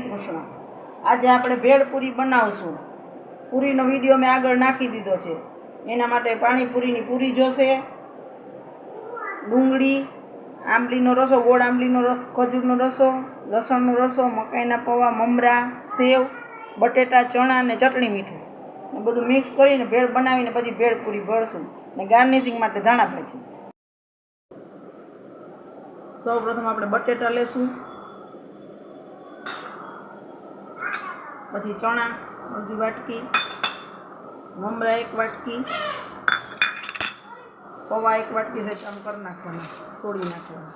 શ્રી આજે આપણે ભેળપુરી બનાવશું. પૂરીનો વીડિયો મેં આગળ નાખી દીધો છે. એના માટે પાણીપુરીની પૂરી જોશે. ડુંગળી, આંબલીનો રસો, ગોળ આંબલીનો ખજૂરનો રસો, લસણનો રસો, મકાઈના પૌવા, મમરા, સેવ, બટેટા, ચણા અને ચટણી મીઠું. ને બધું મિક્સ કરીને ભેળ બનાવીને પછી ભેળપૂરી ભરશું. ને ગાર્નિશિંગ માટે ધાણા ભાજી. સૌ પ્રથમ આપણે બટેટા લેશું. પછી ચણા, અડધી વાટકી, મમરા એક વાટકી, પૌવા એક વાટકી છે આમ કરી નાખવાના, તોડી નાખવાના.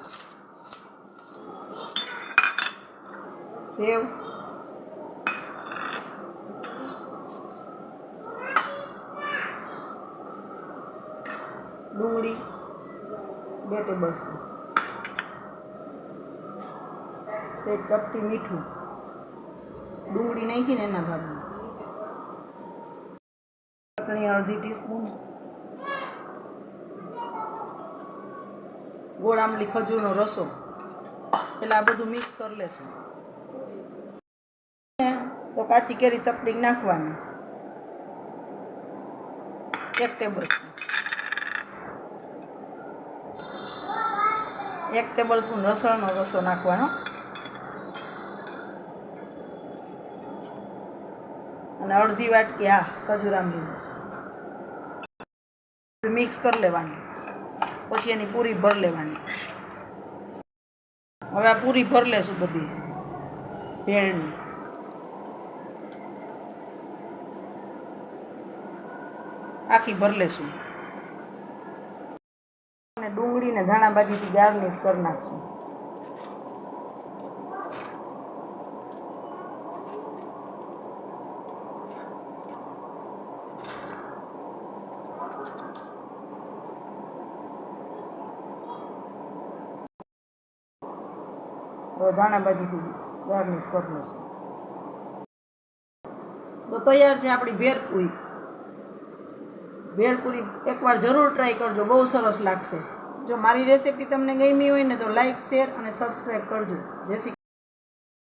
સેવ. ડુંગળી, બે ટેબલ સ્પૂન. સેજ ચપટી, મીઠું. ડુંગળી નાખીને એના ભાગમાં. ચટણી અડધી ટીસ્પૂન ગોળ આંબલી, ખજૂરનો રસો. એટલે આ બધું મિક્સ કરી લેશું. તો કાચી કેરી ચપટી નાખવાની. એક ટેબલ એક ટેબલ સ્પૂન રસણનો રસો નાખવાનો. અને અડધી વાટકી આ ખજૂર આંબલીનો છે. મિક્સ કરી લેવાની. પછી એની પૂરી ભર લેવાની. હવે આ પૂરી ભર લેશું બધી. ભેળની. આખી ભર લેશું. અને ડુંગળીને ધાણા બાજીથી ગાર્નિશ કરી નાખશું. હવે ધાણા ભાજીથી ગાર્નિશ કરી લઈશું તો તૈયાર છે આપણી ભેરપુરી. ભેળપુરી એકવાર જરૂર ટ્રાય કરજો, બહુ સરસ લાગશે. જો મારી રેસિપી તમને ગમી હોય ને તો લાઈક શેર અને સબસ્ક્રાઈબ કરજો. શ્રી